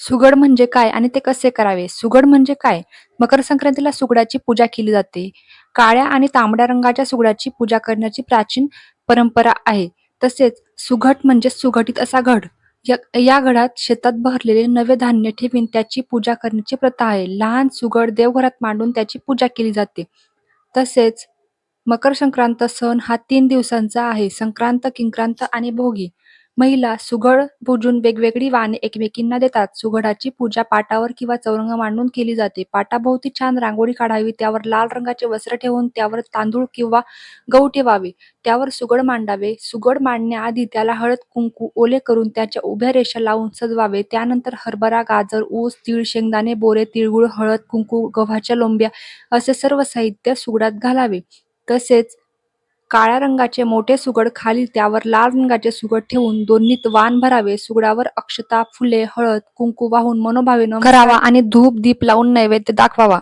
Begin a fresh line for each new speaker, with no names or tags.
सुगड म्हणजे काय आणि ते कसे करावे? सुगड म्हणजे काय? मकर संक्रांतीला सुगडाची पूजा केली जाते. काळ्या आणि तांबड्या रंगाच्या सुगडाची पूजा करण्याची प्राचीन परंपरा आहे. तसेच सुघट म्हणजे सुघटित असा घड. या या घडात शेतात भरलेले नवे धान्य ठेवीन त्याची पूजा करण्याची प्रथा आहे. लहान सुगड देवघरात मांडून त्याची पूजा केली जाते. तसेच मकर संक्रांत सण हा तीन दिवसांचा आहे. संक्रांत, किंक्रांत आणि भोगी. महिला सुगड पूजून वेगवेगळी वाणे एकमेकींना देतात. सुगडाची पूजा पाटावर किंवा चौरंग मांडून केली जाते. पाटाभोवती छान रांगोळी काढावी, त्यावर लाल रंगाचे वस्त्र ठेवून त्यावर तांदूळ किंवा गहू ठेवावे. त्यावर सुगड मांडावे. सुगड मांडण्याआधी त्याला हळद कुंकू ओले करून त्याच्या उभ्या रेषा लावून सजवावे. त्यानंतर हरभरा, गाजर, ऊस, तीळ, शेंगदाणे, बोरे, तिळगुळ, हळद, कुंकू, गव्हाच्या लोंब्या असे सर्व साहित्य सुगडात घालावे. तसेच काळ्या रंगाचे मोठे सुगड खाली त्यावर लाल रंगाचे सुगड ठेवून दोन्हीत वाण भरावे. सुगडावर अक्षता, फुले, हळद, कुंकू वाहून मनोभावे नमस्कार करावा आणि धूप दीप लावून नैवेद्य दाखवावा.